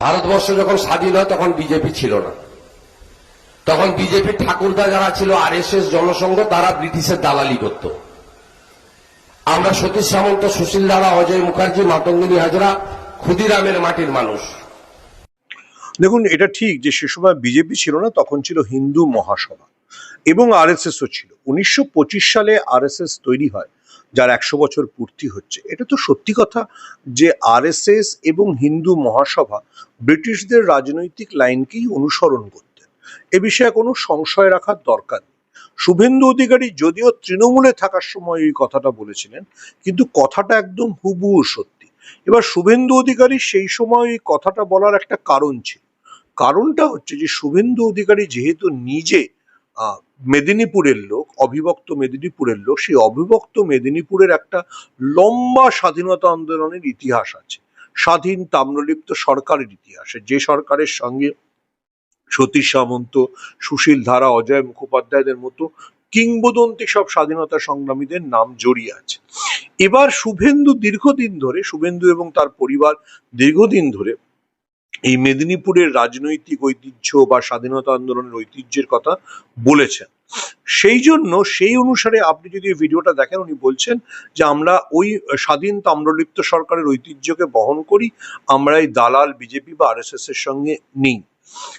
ভারতবর্ষ যখন স্বাধীন হয়, তখন বিজেপি ছিল না। তখন বিজেপি ঠাকুরদা যারা ছিল আর জনসংঘ, তারা ব্রিটিশের দালালি করত। আমরা সতীশ সামন্ত, সুশীল দাদা, অজয় মুখার্জি, মাতঙ্গিনী হাজরা, ক্ষুদিরামের মাটির মানুষ। দেখুন, এটা ঠিক যে সে সময় বিজেপি ছিল না, তখন ছিল হিন্দু মহাসভা। এবং আরএসএসও ছিল। উনিশশো পঁচিশ সালে আরএসএস তৈরি হয়। যার একশো বছর পূর্তি হচ্ছে। এটা তো সত্যি কথা যে আরএসএস এবং হিন্দু মহাসভা ব্রিটিশদের রাজনৈতিক লাইনকেই অনুসরণ করতেন। এ বিষয়ে কোনো সংশয় রাখার দরকার নেই। শুভেন্দু অধিকারী যদিও তৃণমূলে থাকার সময় এই কথাটা বলেছিলেন, কিন্তু কথাটা একদম হুবহু সত্যি। এবার শুভেন্দু অধিকারী সেই সময় এই কথাটা বলার একটা কারণ ছিল। কারণটা হচ্ছে যে শুভেন্দু অধিকারী যেহেতু নিজে মেদিনীপুরের লোক, অবিভক্ত মেদিনীপুরের লোক, সেই অবিভক্ত মেদিনীপুরের একটা লম্বা স্বাধীনতা আন্দোলনের ইতিহাস আছে। স্বাধীন তাম্রলিপ্ত সরকারের ইতিহাসে, যে সরকারের সঙ্গে সতীশ সামন্ত, সুশীল ধারা, অজয় মুখোপাধ্যায়দের মতো কিংবদন্তি সব স্বাধীনতা সংগ্রামীদের নাম জড়িয়ে আছে। এবার শুভেন্দু দীর্ঘদিন ধরে, শুভেন্দু এবং তার পরিবার দীর্ঘদিন ধরে এই মেদিনীপুরের রাজনৈতিক ঐতিহ্য বা স্বাধীনতা আন্দোলনের ঐতিহ্যের কথা বলেছেন। সেই জন্য সেই অনুসারে আপনি যদি ভিডিওটা দেখেন, উনি বলছেন যে আমরা ওই স্বাধীন তাম্রলিপ্ত সরকারের ঐতিহ্যকে বহন করি, আমরা এই দালাল, বিজেপি বা আরএসএস এর সঙ্গে নেই।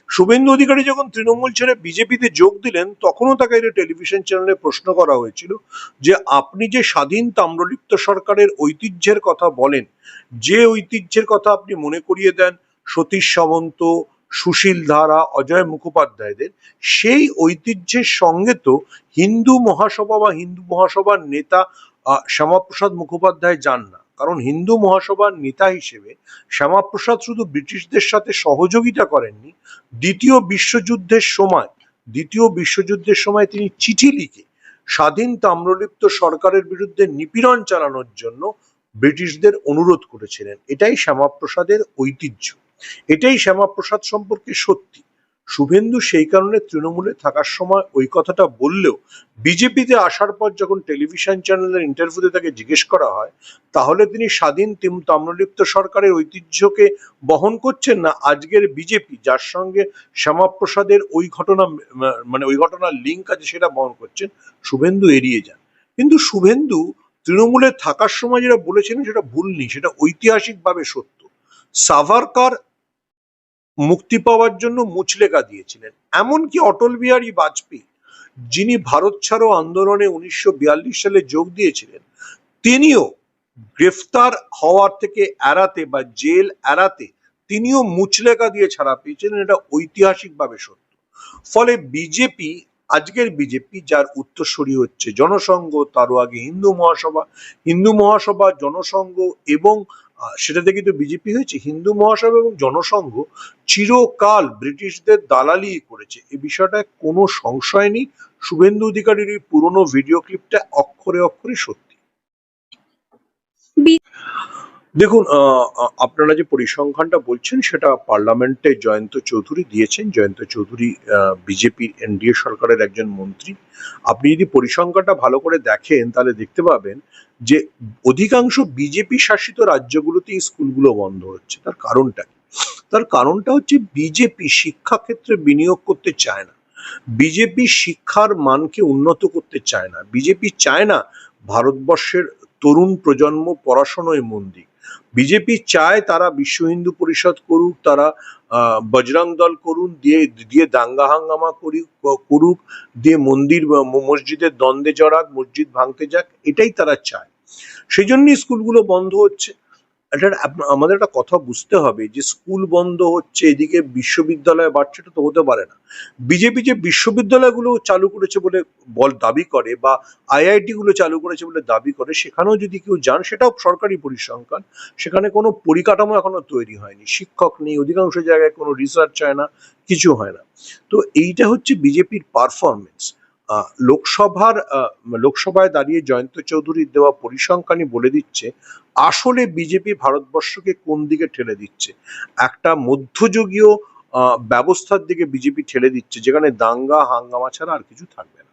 শুভেন্দু অধিকারী যখন তৃণমূল ছেড়ে বিজেপিতে যোগ দিলেন, তখনও তাকে একটা টেলিভিশন চ্যানেলে প্রশ্ন করা হয়েছিল যে আপনি যে স্বাধীন তাম্রলিপ্ত সরকারের ঐতিহ্যের কথা বলেন, যে ঐতিহ্যের কথা আপনি মনে করিয়ে দেন সতীশ সামন্ত, সুশীল ধারা, অজয় মুখোপাধ্যায়দের, সেই ঐতিহ্যের সঙ্গে তো হিন্দু মহাসভা বা হিন্দু মহাসভার নেতা শ্যামাপ্রসাদ মুখোপাধ্যায় যান না। কারণ হিন্দু মহাসভার নেতা হিসেবে শ্যামাপ্রসাদ শুধু ব্রিটিশদের সাথে সহযোগিতা করেননি, দ্বিতীয় বিশ্বযুদ্ধের সময়, দ্বিতীয় বিশ্বযুদ্ধের সময় তিনি চিঠি লিখে স্বাধীন তাম্রলিপ্ত সরকারের বিরুদ্ধে নিপীড়ন চালানোর জন্য ব্রিটিশদের অনুরোধ করেছিলেন। এটাই শ্যামাপ্রসাদের ঐতিহ্য। এটাই শ্যামাপ্রসাদ সম্পর্কে সত্যি। শুভেন্দু সেই কারণে তৃণমূলে থাকার সময় ওই কথাটা বললেও বিজেপিতে আসার পর যখন টেলিভিশন চ্যানেলের ইন্টারভিউতে তাকে জিজ্ঞেস করা হয়, তাহলে তিনি স্বাধীন তিম- তাম্রলিপ্ত সরকারের ঐতিহ্যকে বহন করছেন না আজকের বিজেপি, যার সঙ্গে শ্যামাপ্রসাদের ওই ঘটনা মানে ওই ঘটনার লিঙ্ক আছে সেটা বহন করছেন, শুভেন্দু এড়িয়ে যান। কিন্তু শুভেন্দু তৃণমূলে থাকার সময় যেটা বলেছিলেন সেটা ভুল নেই, সেটা ঐতিহাসিকভাবে সত্য। সাভারকার মুক্তি পাওয়ার জন্য মুচলেকা দিয়েছিলেন। এমনকি অটল বিহারী বাজপেয়ী, যিনি ভারত ছাড়ো আন্দোলনে উনিশশো সালে যোগ দিয়েছিলেন, তিনিও গ্রেফতার হওয়ার থেকে এড়াতে বা জেল এড়াতে তিনিও মুচলেকা দিয়ে ছাড়া পেয়েছিলেন, এটা ঐতিহাসিকভাবে সত্য। ফলে বিজেপি, আজকের বিজেপি, যার উত্তরসূরি হচ্ছে জনসংঘ তারও আগে হিন্দু মহাসভা হিন্দু মহাসভা, জনসংঘ এবং সেটাতে কিন্তু বিজেপি হয়েছে। হিন্দু মহাসভা এবং জনসংঘ চিরকাল ব্রিটিশদের দালালি করেছে। এই বিষয়টায় কোনো সংশয় নেই। শুভেন্দু অধিকারীর এই পুরনো ভিডিও ক্লিপটা অক্ষরে অক্ষরে সত্যি। দেখুন আপনারা যে পরিসংখ্যানটা বলছেন, সেটা পার্লামেন্টে জয়ন্ত চৌধুরী দিয়েছেন। জয়ন্ত চৌধুরী বিজেপির এনডিএ সরকারের একজন মন্ত্রী। আপনি যদি পরিসংখ্যানটা ভালো করে দেখেন, তাহলে দেখতে পাবেন যে অধিকাংশ বিজেপি শাসিত রাজ্যগুলোতে স্কুলগুলো বন্ধ হচ্ছে। তার কারণটা তার কারণটা হচ্ছে বিজেপি শিক্ষাক্ষেত্রে বিনিয়োগ করতে চায় না। বিজেপি শিক্ষার মানকে উন্নত করতে চায় না। বিজেপি চায় না ভারতবর্ষের তরুণ প্রজন্ম পড়াশোনায় মন দিক। বিজেপি চায় তারা বিশ্ব হিন্দু পরিষদ করুক, তারা বজরং দল করুন, দিয়ে দিয়ে দাঙ্গা হাঙ্গামা করি করুক, দিয়ে মন্দির মসজিদের দ্বন্দ্বে জড়াক, মসজিদ ভাঙতে যাক, এটাই তারা চায়। সেই জন্যই স্কুলগুলো বন্ধ হচ্ছে। এটা আপ- আমাদের একটা কথা বুঝতে হবে যে স্কুল বন্ধ হচ্ছে, এদিকে বিশ্ববিদ্যালয় বাড়ছে তো হতে পারে না। বিজেপি যে বিশ্ববিদ্যালয়গুলো চালু করেছে বলে বল, দাবি করে বা আইআইটি গুলো চালু করেছে বলে দাবি করে, সেখানেও যদি কেউ যান, সেটাও সরকারি পরিসংখ্যান, সেখানে কোনো পরিকাঠামো এখনও তৈরি হয়নি। শিক্ষক নেই, অধিকাংশ জায়গায় কোনো রিসার্চ হয় না, কিছু হয় না। তো এইটা হচ্ছে বিজেপির পারফরমেন্স লোকসভার লোকসভায় দাঁড়িয়ে জয়ন্ত চৌধুরীর দেওয়া পরিসংখ্যানই বলে দিচ্ছে, আসলে বিজেপি ভারতবর্ষকে কোন দিকে ঠেলে দিচ্ছে? একটা মধ্যযুগীয় ব্যবস্থার দিকে বিজেপি ঠেলে দিচ্ছে, যেখানে দাঙ্গা, হাঙ্গামা ছাড়া আর কিছু থাকবে না।